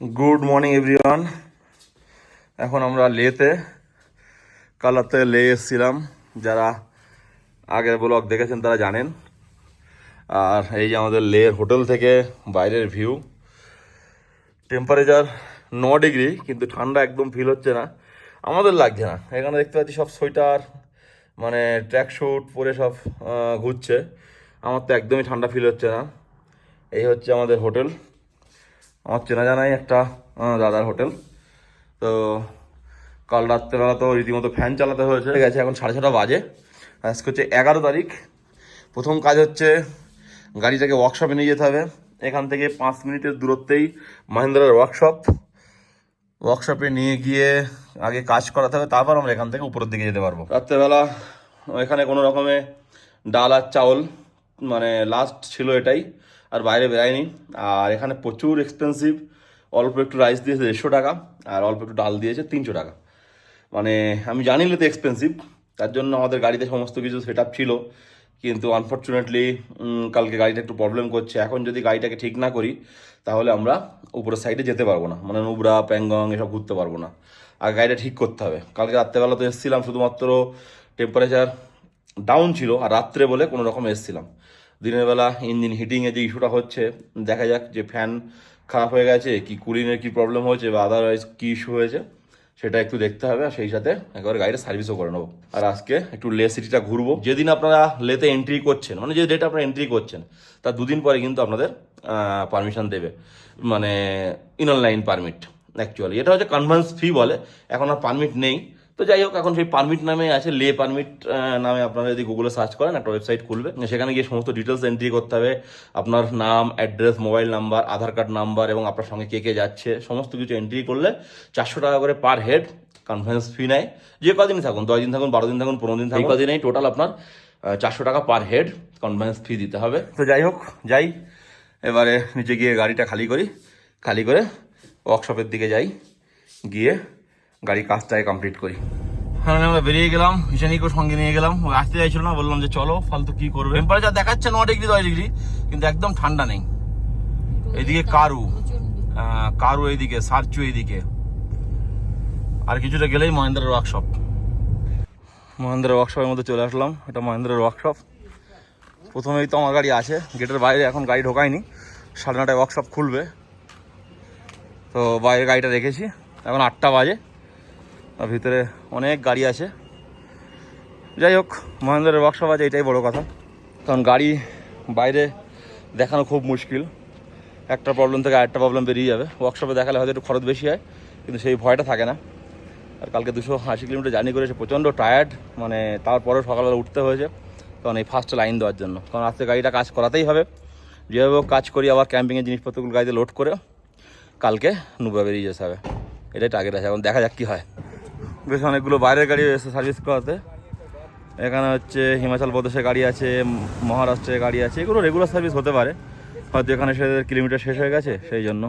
Good morning everyone এখন আমরা লেতে কাল রাতে লে এসেছিলাম। যারা আগের ব্লগ দেখেছেন তারা জানেন। আর এই যে আমাদের লের হোটেল থেকে বাইরের ভিউ। টেম্পারেচার ন ডিগ্রি, কিন্তু ঠান্ডা একদম ফিল হচ্ছে না। আমাদের লাগছে না। এখানে দেখতে পাচ্ছি সব সোয়েটার মানে ট্র্যাক স্যুট পরে সব ঘুরছে। আমার তো একদমই ঠান্ডা ফিল হচ্ছে না। এই হচ্ছে আমাদের হোটেল। আমার চেনা জানাই একটা দাদার হোটেল। তো কাল রাত্রেবেলা তো রীতিমতো ফ্যান চালাতে হয়েছে। আছে এখন সাড়ে ছটা বাজে। আজকে হচ্ছে এগারো তারিখ। প্রথম কাজ হচ্ছে গাড়িটাকে ওয়ার্কশপে নিয়ে যেতে হবে। এখান থেকে পাঁচ মিনিটের দূরত্বেই মাহিন্দ্রার ওয়ার্কশপ ওয়ার্কশপে নিয়ে গিয়ে আগে কাজ করাতে হবে, তারপর আমরা এখান থেকে উপরের দিকে যেতে পারব। রাত্রেবেলা এখানে কোনো রকমে ডাল আর চাউল মানে লাস্ট ছিল এটাই। আর বাইরে বেরায়নি আর এখানে প্রচুর এক্সপেন্সিভ অল্প একটু রাইস দিয়েছে দেড়শো টাকা, আর অল্প একটু ডাল দিয়েছে তিনশো টাকা। মানে আমি জানি তো এক্সপেন্সিভ তার জন্য আমাদের গাড়িতে সমস্ত কিছু সেট ছিল। কিন্তু আনফর্চুনেটলি কালকে গাড়িটা একটু প্রবলেম করছে। এখন যদি গাড়িটাকে ঠিক না করি, তাহলে আমরা উপরের সাইডে যেতে পারব না। মানে নুবরা, প্যাংগং এসব ঘুরতে পারব না। আর গাড়িটা ঠিক করতে হবে। কালকে রাত্রেবেলা তো এসেছিলাম, শুধুমাত্র টেম্পারেচার ডাউন ছিল, আর রাত্রে বলে কোনো রকম এসেছিলাম। দিনের বেলা ইঞ্জিন হিটিংয়ে যে ইস্যুটা হচ্ছে, দেখা যাক যে ফ্যান খারাপ হয়ে গেছে, কি কুলিংয়ের কি প্রবলেম হয়েছে বা আদারওয়াইজ কি ইস্যু হয়েছে, সেটা একটু দেখতে হবে, আর সেই সাথে একবার গাড়িটা সার্ভিসও করে নেব। আর আজকে একটু লে সিটিটা ঘুরবো। যেদিন আপনারা লেতে এন্ট্রি করছেন মানে যে ডেটে আপনারা এন্ট্রি করছেন, তার দুদিন পরে কিন্তু আপনাদের পারমিশন দেবে। মানে ইনর লাইন পারমিট অ্যাকচুয়ালি এটা হচ্ছে কনভেন্স ফি বলে, এখন আর পারমিট নেই। তো যাই হোক এখন সেই পারমিট নামে আছে লে পারমিট নামে আপনারা যদি গুগলে সার্চ করেন একটা ওয়েবসাইট খুলবে সেখানে গিয়ে সমস্ত ডিটেলস এন্ট্রি করতে হবে আপনার নাম address mobile number Aadhaar card number এবং আপনার সঙ্গে কে কে যাচ্ছে সমস্ত কিছু এন্ট্রি করলে চারশো টাকা করে পার হেড কনফারেন্স ফি নেয়। যে কদিন থাকুন দশ দিন থাকুন বারো দিন থাকুন পনেরো দিন থাকুন কদিনেই টোটাল আপনার চারশো টাকা পার হেড কনফারেন্স ফি দিতে হবে। তো যাই হোক যাই। এবারে নিচে গিয়ে গাড়িটা খালি করি খালি করে ওয়ার্কশপের দিকে যাই গিয়ে গাড়ি কাজটাই কমপ্লিট করি। হ্যাঁ আমরা বেরিয়ে গেলাম, ঈশানীকেও সঙ্গে নিয়ে গেলাম। ও আসতে চাইছিল না, বললাম যে চলো, ফালতু কি করবে? টেম্পারেচার দেখাচ্ছে ন ডিগ্রি দশ ডিগ্রি কিন্তু একদম ঠান্ডা নেই। এইদিকে কারু কারু এইদিকে সার্চু এইদিকে আর কিছুটা গেলেই মহেন্দ্রের ওয়ার্কশপ মহেন্দ্রের ওয়ার্কশপের মধ্যে চলে আসলাম। এটা মহেন্দ্রের ওয়ার্কশপ প্রথমেই তো আমার গাড়ি আছে, গেটের বাইরে এখন গাড়ি ঢোকায়নি। সাড়ে নটায় ওয়ার্কশপ খুলবে। তো বাইরে গাড়িটা রেখেছি। এখন আটটা বাজে। আর ভিতরে অনেক গাড়ি আছে। যাই হোক, মহেন্দ্রের ওয়ার্কশপ আছে, এটাই বড় কথা। কারণ গাড়ি বাইরে দেখানো খুব মুশকিল। একটা প্রবলেম থেকে আরেকটা প্রবলেম বেরিয়ে যাবে। ওয়ার্কশপে দেখালে হয়তো একটু খরচ বেশি হয়, কিন্তু সেই ভয়টা থাকে না। আর কালকে দুশো আশি কিলোমিটার জার্নি করেছে, প্রচণ্ড টায়ার্ড মানে তারপরেও সকালবেলা উঠতে হয়েছে। কারণ এই ফার্স্ট লাইন দেওয়ার জন্য। কারণ আজকে গাড়িটা কাজ করাতেই হবে। যেভাবে কাজ করি, আবার ক্যাম্পিংয়ের জিনিসপত্রগুলো গাড়িতে লোড করে, কালকে নুবা বেরিয়ে যেতে হবে। এটাই টার্গেট আছে, এখন দেখা যাক কী হয়। বেশ অনেকগুলো বাইরের গাড়ি এসে সার্ভিস করাতে। এখানে হচ্ছে হিমাচল প্রদেশের গাড়ি আছে উম, মহারাষ্ট্রের গাড়ি আছে এগুলো রেগুলার সার্ভিস হতে পারে। হয়তো এখানে সে কিলোমিটার শেষ হয়ে গেছে সেই জন্য।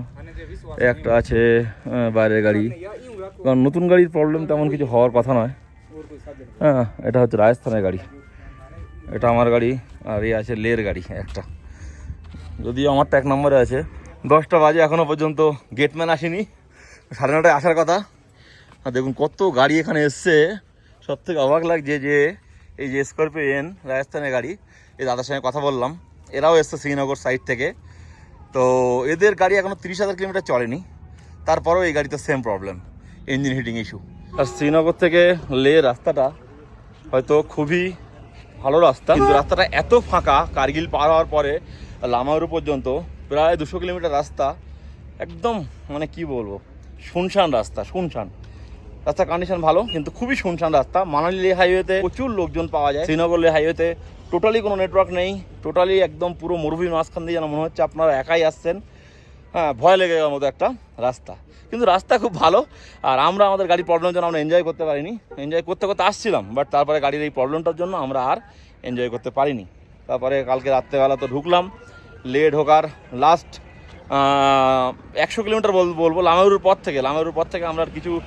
একটা আছে বাইরের গাড়ি। কারণ নতুন গাড়ির প্রবলেম তেমন কিছু হওয়ার কথা নয়। হ্যাঁ এটা হচ্ছে রাজস্থানের গাড়ি। এটা আমার গাড়ি আর এই আছে লের গাড়ি একটা। যদিও আমারটা এক নম্বরে আছে। দশটা বাজে এখনও পর্যন্ত গেটম্যান আসেনি। সাড়ে নটায় আসার কথা। আর দেখুন কত গাড়ি এখানে এসছে। সব থেকে অবাক লাগছে যে, এই যে স্করপিও এন রাজস্থানের গাড়ি, এই দাদার সঙ্গে কথা বললাম। এরাও এসছে শ্রীনগর সাইড থেকে। তো এদের গাড়ি এখনও তিরিশ হাজার কিলোমিটার চলেনি। তারপরেও এই গাড়িতে same problem engine heating issue আর শ্রীনগর থেকে লে রাস্তাটা হয়তো খুবই ভালো রাস্তা, কিন্তু রাস্তাটা এত ফাঁকা, কার্গিল পার হওয়ার পরে লামাউরু পর্যন্ত প্রায় দুশো কিলোমিটার রাস্তা, একদম মানে কি বলব, শুনশান রাস্তা, শুনশান। রাস্তার কন্ডিশন ভালো, কিন্তু খুবই শুনশান রাস্তা। মানালি লে হাইওয়েতে প্রচুর লোকজন পাওয়া যায়। শ্রীনগর লে হাইওয়েতে টোটালি কোনো নেটওয়ার্ক নেই। টোটালি একদম পুরো মরুভূমির মাঝখান দিয়ে যেন মনে হচ্ছে আপনারা একাই আসছেন। হ্যাঁ ভয় লেগে যাওয়ার মতো একটা রাস্তা। কিন্তু রাস্তা খুব ভালো। আর আমরা আমাদের গাড়ির প্রবলেমের জন্য আমরা এনজয় করতে পারিনি। এনজয় করতে করতে আসছিলাম বাট তারপরে গাড়ির এই প্রবলেমটার জন্য আমরা আর এনজয় করতে পারিনি। তারপরে কালকে রাত্রেবেলা তো ঢুকলাম, লে ঢোকার লাস্ট একশো কিলোমিটার বল- বলব লামাউরুর পর থেকে। লামাউরুর পর থেকে আমরা কিছু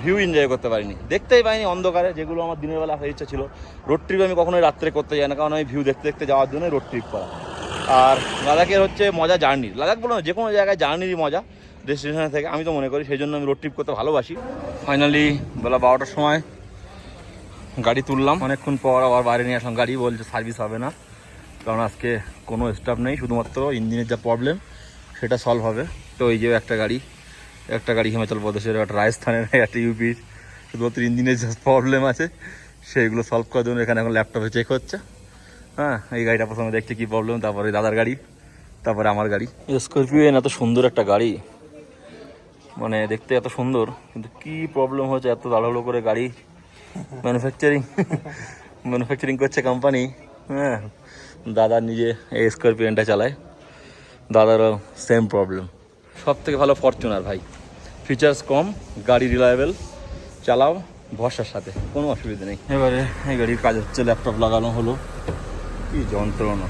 ভিউ এনজয় করতে পারিনি। দেখতেই পাইনি অন্ধকারে, যেগুলো আমার দিনের বেলা হয়ে ইচ্ছা ছিল। রোড ট্রিপ আমি কখনোই রাত্রে করতে যাই না, কারণ আমি ভিউ দেখতে দেখতে যাওয়ার জন্য রোড ট্রিপ করা। আর লাদাখের হচ্ছে মজা জার্নি লাদাখ বলো না, যে কোনো জায়গায় জার্নিরই মজা ডেস্টিনেশনে থেকে। আমি তো মনে করি সেই জন্য আমি রোড ট্রিপ করতে ভালোবাসি। ফাইনালি বেলা বারোটার সময় গাড়ি তুললাম। অনেকক্ষণ পর আবার বাইরে নিয়ে আসলাম। গাড়ি বলছে সার্ভিস হবে না, কারণ আজকে কোনো স্টাফ নেই। শুধুমাত্র ইঞ্জিনের যা প্রবলেম সেটা সলভ হবে। তো এই যে একটা গাড়ি একটা গাড়ি হিমাচল প্রদেশের একটা রাজস্থানের একটা ইউপির। শুধুমাত্র ইঞ্জিনের যা প্রবলেম আছে সেইগুলো সলভ করার জন্য এখানে এখন ল্যাপটপে চেক হচ্ছে। হ্যাঁ এই গাড়িটা প্রথমে দেখছে কী প্রবলেম তারপরে দাদার গাড়ি তারপরে আমার গাড়ি। স্করপিও এত সুন্দর একটা গাড়ি। মানে দেখতে এত সুন্দর কিন্তু কি প্রবলেম হচ্ছে এত তাড়াহুড়ো করে গাড়ি ম্যানুফ্যাকচারিং ম্যানুফ্যাকচারিং করছে কোম্পানি হ্যাঁ দাদা নিজে এই স্করপিওনটা চালায়। দাদারও সেম প্রবলেম সব থেকে ভালো ফরচুনার ভাই। ফিচার্স কম, গাড়ি রিলায়েবল চালাও, ভরসার সাথে, কোনো অসুবিধা নেই। এবারে এই গাড়ির কাজ হচ্ছে ল্যাপটপ লাগানো হলো। কি যন্ত্রণা।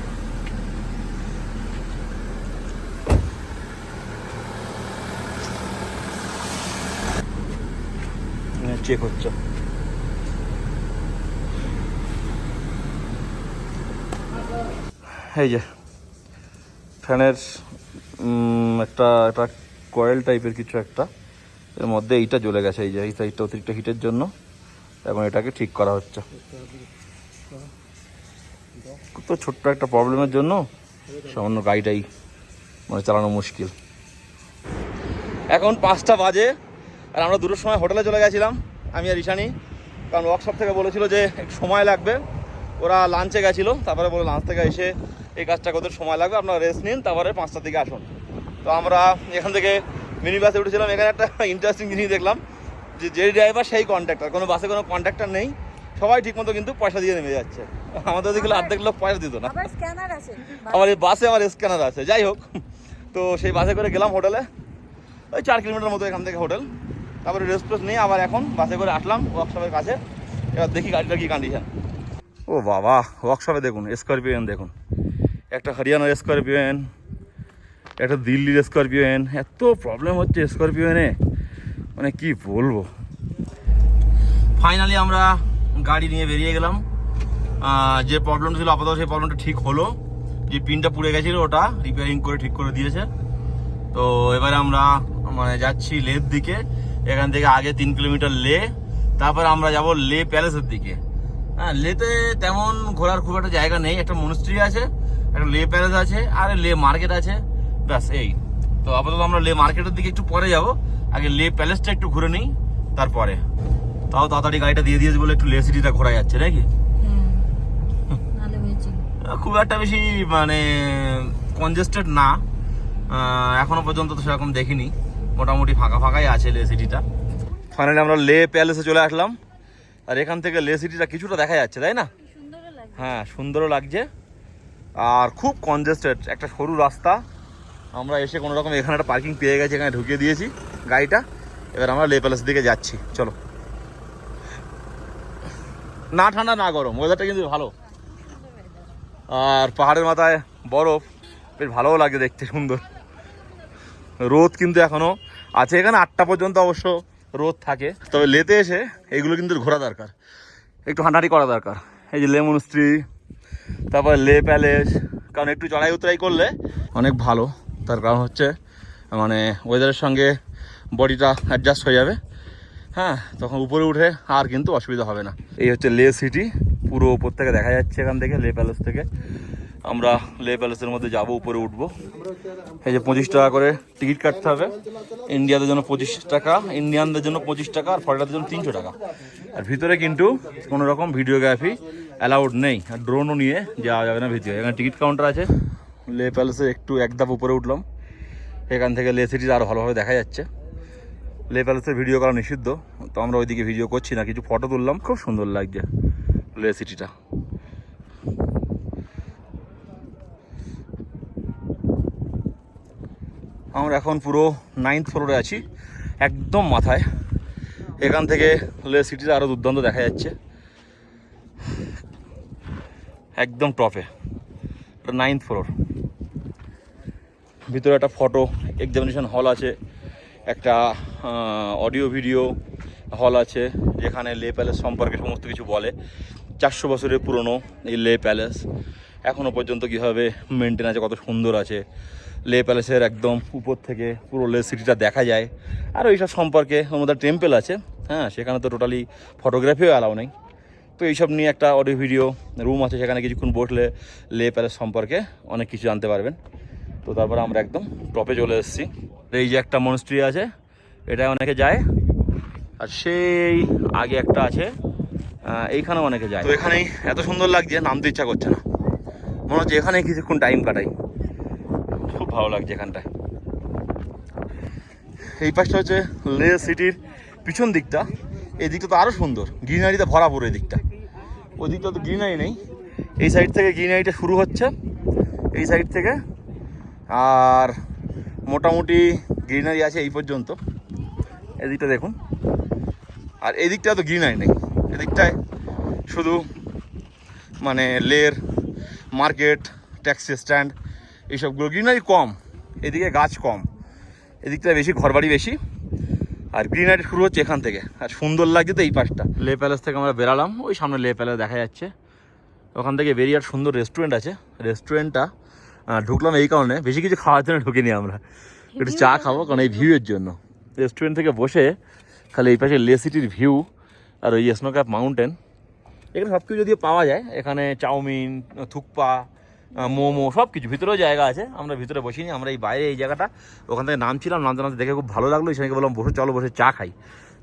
চেক হচ্ছে। এই যে, ফ্যানের একটা একটা কয়েল টাইপের কিছু একটা। এর মধ্যে এইটা জ্বলে গেছে, এই যে এই সাইডটা অতিরিক্ত হিটের জন্য এখন এটাকে ঠিক করা হচ্ছে। তো ছোট্ট একটা প্রবলেমের জন্য সামান্য গাড়িটাই মানে চালানো মুশকিল। এখন পাঁচটা বাজে, আর আমরা দুটোর সময় হোটেলে চলে গেছিলাম, আমি আর ঈশানি। কারণ ওয়ার্কশপ থেকে বলেছিল যে সময় লাগবে। ওরা লাঞ্চে গেছিল, তারপরে বলে লাঞ্চ থেকে এসে এই কাজটা করতে সময় লাগবে, আপনারা রেস্ট নিন, তারপরে পাঁচটার দিকে আসুন। তো আমরা এখান থেকে মিনি বাসে উঠেছিলাম এখানে একটা ইন্টারেস্টিং জিনিস দেখলাম যে যে ড্রাইভার সেই কন্ট্রাক্টর কোনো বাসে কোনো কন্ট্রাক্টর নেই সবাই ঠিকমতো কিন্তু পয়সা দিয়ে নেমে যাচ্ছে। আমাদের ওদিকে অর্ধেক লোক পয়সা দিত না। আমার এই বাসে আমার স্ক্যানার আছে যাই হোক। তো সেই বাসে করে গেলাম হোটেলে ওই চার কিলোমিটার মতো এখান থেকে হোটেল। তারপরে রেস্ট ফেস্ট নিয়ে আবার এখন বাসে করে আসলাম ওয়ার্কশপের কাছে। এবার দেখি গাড়িটার কি কন্ডিশন ও বাবা ওয়ার্কশপে দেখুন স্করপিওন দেখুন। একটা হরিয়ানার স্করপিওন একটা দিল্লির স্করপিওন, এত প্রবলেম হচ্ছে স্করপিওনে। মানে কি বলব? ফাইনালি আমরা গাড়ি নিয়ে বেরিয়ে গেলাম। যে প্রবলেম ছিল, আপাতত সেই প্রবলেমটা ঠিক হলো। যে পিনটা পুড়ে গেছিল, ওটা রিপেয়ারিং করে ঠিক করে দিয়েছে। তো এবারে আমরা মানে যাচ্ছি লের দিকে। এখান থেকে আগে তিন কিলোমিটার লে, তারপর আমরা যাব লে প্যালেসের দিকে। হ্যাঁ লেতে তেমন ঘোরার খুব একটা জায়গা নেই। একটা মনস্ট্রি আছে, একটা লে প্যালেস আছে, আর লে মার্কেট আছে। ব্যাস এই। তো আপাতত আমরা লে মার্কেটের দিকে একটু পরে যাব। আগে লে প্যালেসটা একটু ঘুরে নিই তারপরে। তাও তাড়াতাড়ি গাড়িটা দিয়ে দিয়েছে বলে একটু লে সিটিটা ঘোরা যাচ্ছে নাকি? খুব একটা বেশি মানে কনজেস্টেড না। এখনও পর্যন্ত তো সেরকম দেখিনি। মোটামুটি ফাঁকা ফাঁকাই আছে লে সিটিটা। ফাইনালি আমরা লে প্যালেসে চলে আসলাম। আর এখান থেকে লে সিটিটা কিছুটা দেখা যাচ্ছে তাই না? হ্যাঁ সুন্দরও লাগছে। আর খুব কনজেস্টেড একটা সরু রাস্তা। আমরা এসে কোনো রকম এখানে একটা পার্কিং পেয়ে গেছি, এখানে ঢুকিয়ে দিয়েছি গাড়িটা। এবার আমরা লে প্যালেস দিকে যাচ্ছি, চলো। না ঠান্ডা, না গরম ওয়েদারটা কিন্তু ভালো। আর পাহাড়ের মাথায় বরফ, বেশ ভালোও লাগে দেখতে, সুন্দর। রোদ কিন্তু এখনও আছে, এখানে আটটা পর্যন্ত অবশ্য রোদ থাকে। তবে লেতে এসে এগুলো কিন্তু ঘোরা দরকার। একটু হাঁটাহাঁটি করা দরকার। এই যে লেমন স্ট্রি তারপর লে প্যালেস কারণ একটু চড়াই উতরাই করলে অনেক ভালো। তার কারণ হচ্ছে মানে ওয়েদারের সঙ্গে বডিটা অ্যাডজাস্ট হয়ে যাবে। হ্যাঁ তখন উপরে উঠে আর কিন্তু অসুবিধা হবে না। এই হচ্ছে লে সিটি পুরো উপর থেকে দেখা যাচ্ছে এখান থেকে লে প্যালেস থেকে। আমরা লে প্যালেসের মধ্যে যাব, উপরে উঠবো। এই যে পঁচিশ টাকা করে টিকিট কাটতে হবে। ইন্ডিয়াদের জন্য পঁচিশ টাকা ইন্ডিয়ানদের জন্য পঁচিশ টাকা, আর ফরেনারদের জন্য তিনশো টাকা। আর ভিতরে কিন্তু কোনো রকম ভিডিওগ্রাফি অ্যালাউড নেই। আর ড্রোনও নিয়ে যাওয়া যাবে না ভিতরে। এখানে টিকিট কাউন্টার আছে। লে প্যালেসে একটু এক ধাপ উপরে উঠলাম। এখান থেকে লে সিটিটা আরও ভালোভাবে দেখা যাচ্ছে। লে প্যালেসের ভিডিও করা নিষিদ্ধ, তো আমরা ওইদিকে ভিডিও করছি না, কিছু ফটো তুললাম। খুব সুন্দর লাগছে লে সিটিটা। আমরা এখন পুরো নাইনথ ফ্লোরে আছি, একদম মাথায়। এখান থেকে লে সিটিটা আরও দুর্দান্ত দেখা যাচ্ছে। একদম টপে নাইন্থ ফ্লোর ভিতরে একটা ফটো এক্সামিনেশন হল আছে, একটা অডিও ভিডিও হল আছে, যেখানে লে প্যালেস সম্পর্কে সমস্ত কিছু বলে। চারশো বছরের পুরনো এই লে প্যালেস এখনও পর্যন্ত কীভাবে মেনটেন আছে, কত সুন্দর আছে। লে প্যালেসের একদম উপর থেকে পুরো লে সিটিটা দেখা যায়। আর এইসব সম্পর্কে মধ্যে টেম্পেল আছে হ্যাঁ সেখানে তো টোটালি ফটোগ্রাফিও অ্যালাউ নেই। তো এইসব নিয়ে একটা অডিও ভিডিও রুম আছে, সেখানে কিছুক্ষণ বসলে লে প্যালেস সম্পর্কে অনেক কিছু জানতে পারবেন। তো তারপরে আমরা একদম টপে চলে এসেছি। এই যে একটা মনস্ট্রি আছে এটা অনেকে যায়। আর সেই আগে একটা আছে এইখানেও অনেকে যায়। তো এখানেই এত সুন্দর লাগছে নামতে ইচ্ছা করছে না। মনে হচ্ছে এখানেই কিছুক্ষণ টাইম কাটাই। খুব ভালো লাগছে এখানটায়। এই পাশটা হচ্ছে লে সিটির পিছন দিকটা। এই দিকটা তো আরও সুন্দর গ্রিনারিতে ভরা এই দিকটা ওই দিকটা তো গ্রিনারি নেই। এই সাইড থেকে গ্রিনারিটা শুরু হচ্ছে। এই সাইড থেকে আর মোটামুটি গ্রিনারি আছে এই পর্যন্ত। এদিকটা দেখুন। আর এই দিকটা তো গ্রিনারি নেই। এদিকটায় শুধু মানে লের, মার্কেট, ট্যাক্সি স্ট্যান্ড এইসবগুলো। গ্রিনারি কম, এদিকে গাছ কম। এদিকটায় বেশি, ঘরবাড়ি বেশি। আর গ্রিনারি শুরু হচ্ছে এখান থেকে। আর সুন্দর লাগছে তো এই পাশটা। লে প্যালেস থেকে আমরা বেরালাম। ওই সামনে লে প্যালেস দেখা যাচ্ছে। ওখান থেকে বেরিয়ে আর সুন্দর রেস্টুরেন্ট আছে। রেস্টুরেন্টটা ঢুকলাম এই কারণে। বেশি কিছু খাওয়ার জন্য ঢুকিনি আমরা। একটু চা খাব কারণ এই ভিউয়ের জন্য। রেস্টুরেন্ট থেকে বসে খালি এই পাশে লে সিটির ভিউ আর ওই স্নো ক্যাপ মাউন্টেন এখানে সব কিছু যদিও পাওয়া যায়। এখানে চাউমিন থুকপা মোমো সব কিছু ভিতরেও জায়গা আছে। আমরা ভিতরে বসিনি। আমরা এই বাইরে এই জায়গাটা ওখান থেকে নামছিলাম নামতে নামতে দেখে খুব ভালো লাগল। সেখানে বললাম বসে চলো বসে চা খাই।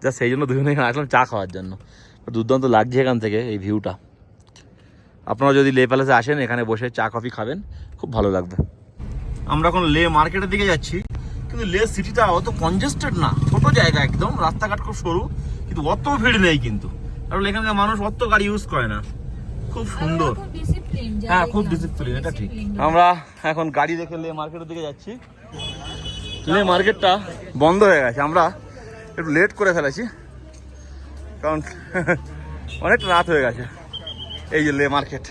যা সেই জন্য দুজনে এখানে আসলাম চা খাওয়ার জন্য। দুর্দান্ত লাগছে এখান থেকে এই ভিউটা আপনারা যদি লে প্যালেসে আসেন এখানে বসে চা কফি খাবেন। খুব ভালো লাগবে। আমরা এখন লে মার্কেটের দিকে যাচ্ছি কিন্তু লে সিটিটা অত কনজেস্টেড না ছোট জায়গা একদম রাস্তাঘাট খুব সরু কিন্তু অত ভিড় নেই কিন্তু। কারণ এখানকার মানুষ অত গাড়ি ইউজ করে না। খুব সুন্দর। হ্যাঁ খুব ডিসিপ্লিন এটা ঠিক। আমরা এখন গাড়ি দেখে লে মার্কেটের দিকে যাচ্ছি। লে মার্কেটটা বন্ধ হয়ে গেছে। আমরা একটু লেট করে ফেলেছি। কারণ অনেকটা রাত হয়ে গেছে। এই যে লে মার্কেট।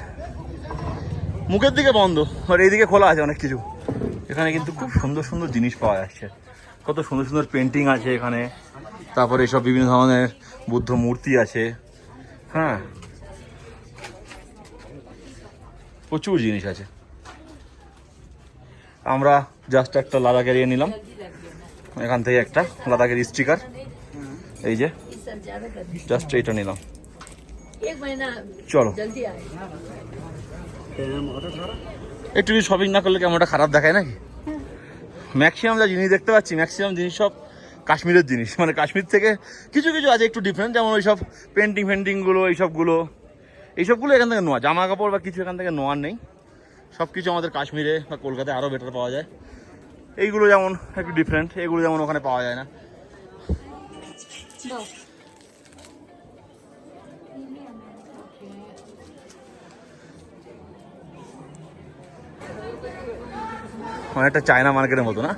মুখের দিকে বন্ধ আর এইদিকে খোলা আছে অনেক কিছু। এখানে কিন্তু খুব সুন্দর সুন্দর জিনিস পাওয়া যাচ্ছে। কত সুন্দর সুন্দর পেন্টিং আছে এখানে। তারপরে এসব বিভিন্ন ধরনের বুদ্ধ মূর্তি আছে। হ্যাঁ। প্রচুর জিনিস আছে। আমরা জাস্ট একটা লাদাখ ইয়ে নিলাম। এখান থেকে একটা লাদাখের স্টিকার এই যে জাস্ট এইটা নিলাম। চলো। একটু শপিং না করলে কেমন খারাপ দেখায় নাকি? ম্যাক্সিমাম যা জিনিস দেখতে পাচ্ছি ম্যাক্সিমাম জিনিস সব কাশ্মীরের জিনিস। মানে কাশ্মীর থেকে কিছু কিছু আছে একটু ডিফারেন্ট যেমন ওই সব পেন্টিং ফেন্টিংগুলো এইসবগুলো। এইসবগুলো এখান থেকে নোয়া জামা কাপড় বা কিছু এখান থেকে নোয়ার নেই। সব কিছু আমাদের কাশ্মীরে বা কলকাতায় আরও বেটার পাওয়া যায়। এইগুলো যেমন একটু ডিফারেন্ট এগুলো যেমন ওখানে পাওয়া যায় না। অনেকটা চায়না মার্কেটের মতো না?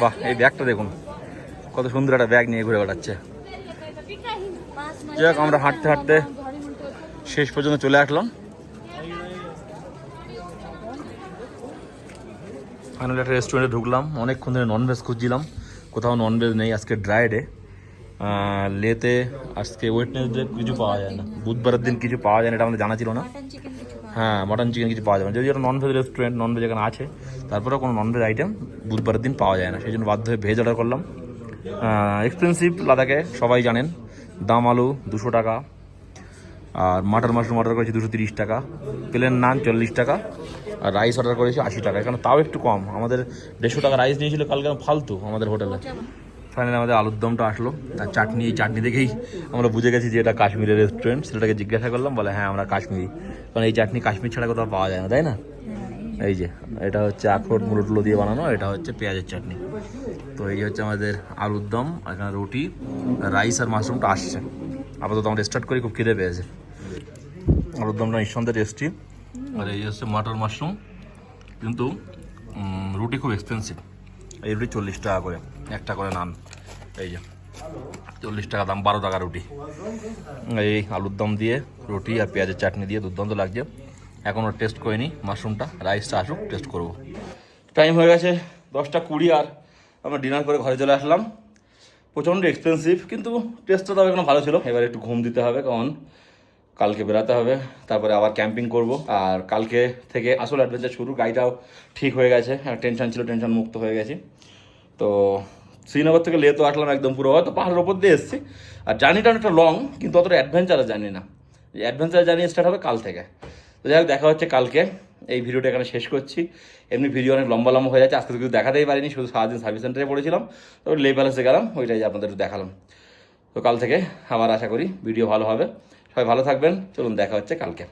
বাহ, এই ব্যাগটা দেখুন। কত সুন্দর একটা ব্যাগ নিয়ে ঘুরে বেড়াচ্ছে। যাই হোক, আমরা হাঁটতে হাঁটতে শেষ পর্যন্ত চলে আসলাম। ফাইনালি একটা রেস্টুরেন্টে ঢুকলাম। অনেকক্ষণ ধরে ননভেজ খুঁজছিলাম। কোথাও ননভেজ নেই আজকে ড্রাই ডে লেতে আজকে ওয়েটনেসডে কিছু পাওয়া যায় না। বুধবারের দিন কিছু পাওয়া যায় না, এটা আমাদের জানা ছিল না। হ্যাঁ মটন চিকেন কিছু পাওয়া যাবে না। যদি non veg restaurant non veg এখানে আছে, তারপরেও কোনো নন ভেজ আইটেম বুধবারের দিন পাওয়া যায় না। সেই জন্য বাধ্য হয়ে ভেজ অর্ডার করলাম। এক্সপেন্সিভ লাদাখে, সবাই জানেন, দাম আলু দুশো টাকা, আর মাটার মাশরুম অর্ডার করেছি দুশো তিরিশ টাকা প্লেন নান চল্লিশ টাকা, আর রাইস অর্ডার করেছি আশি টাকা। এখানে তাও একটু কম। আমাদের দেড়শো টাকা রাইস নিয়েছিল কালকে, ফালতু আমাদের হোটেলে ফাইনালি আমাদের আলুর দমটা আসলো। আর চাটনি এই চাটনি দেখেই আমরা বুঝে গেছি যে এটা কাশ্মীরের রেস্টুরেন্ট সেটাকে জিজ্ঞাসা করলাম বলে হ্যাঁ আমরা কাশ্মীরি। কারণ এই চাটনি কাশ্মীর ছাড়া কোথাও পাওয়া যায় না তাই না? এই যে এটা হচ্ছে আখরোট মুলো টুলো দিয়ে বানানো এটা হচ্ছে পেঁয়াজের চাটনি। তো এই হচ্ছে আমাদের আলুর দম এখানে রুটি রাইস আর মাশরুমটা আসছে। আপাতত আমরা স্টার্ট করি খুব খিদে পেয়েছে। আলুর দমটা নিঃসন্দেহে টেস্টি আর এই হচ্ছে মাটার মাশরুম। কিন্তু রুটি খুব এক্সপেন্সিভ রুটি চল্লিশ টাকা করে, একটা করে নান। এই যে, চল্লিশ টাকা দাম, বারো টাকা রুটি। এই আলুর দম দিয়ে রুটি আর পেঁয়াজের চাটনি দিয়ে দুর্দান্ত লাগছে। এখনও টেস্ট করিনি, মাশরুমটা, রাইসটা আসুক, টেস্ট করব। টাইম হয়ে গেছে দশটা কুড়ি আর আমরা ডিনার করে ঘরে চলে আসলাম। প্রচণ্ড এক্সপেন্সিভ কিন্তু টেস্টটা তবে এখন ভালো ছিল। এবার একটু ঘুম দিতে হবে, কারণ কালকে বেরাতে হবে, তারপরে আবার ক্যাম্পিং করব। আর কালকে থেকে আসল অ্যাডভেঞ্চার শুরু, গাড়িটাও ঠিক হয়ে গেছে টেনশন ছিল টেনশন মুক্ত হয়ে গেছি। তো শ্রীনগর থেকে লে তো আসলাম একদম পুরো, হয়তো পাহাড়ের ওপর দিয়ে এসেছি। আর জার্নিটা অনেকটা লং কিন্তু অতটা অ্যাডভেঞ্চারাস জানি না। অ্যাডভেঞ্চার জার্নি স্টার্ট হবে কাল থেকে। তো যাই হোক, দেখা হচ্ছে কালকে। এই ভিডিওটা এখানে শেষ করছি। এমনি ভিডিও অনেক লম্বা লম্বা হয়ে যাচ্ছে, আজকে কিছু দেখাতেই পারিনি, শুধু সারাদিন সার্ভিস সেন্টারে পড়েছিলাম। তো লে প্যালেসে গেলাম, ওইটাই আপনাদের দেখালাম। তো কাল থেকে আবার আশা করি ভিডিও ভালো হবে। সবাই ভালো থাকবেন চলুন দেখা হচ্ছে কালকে।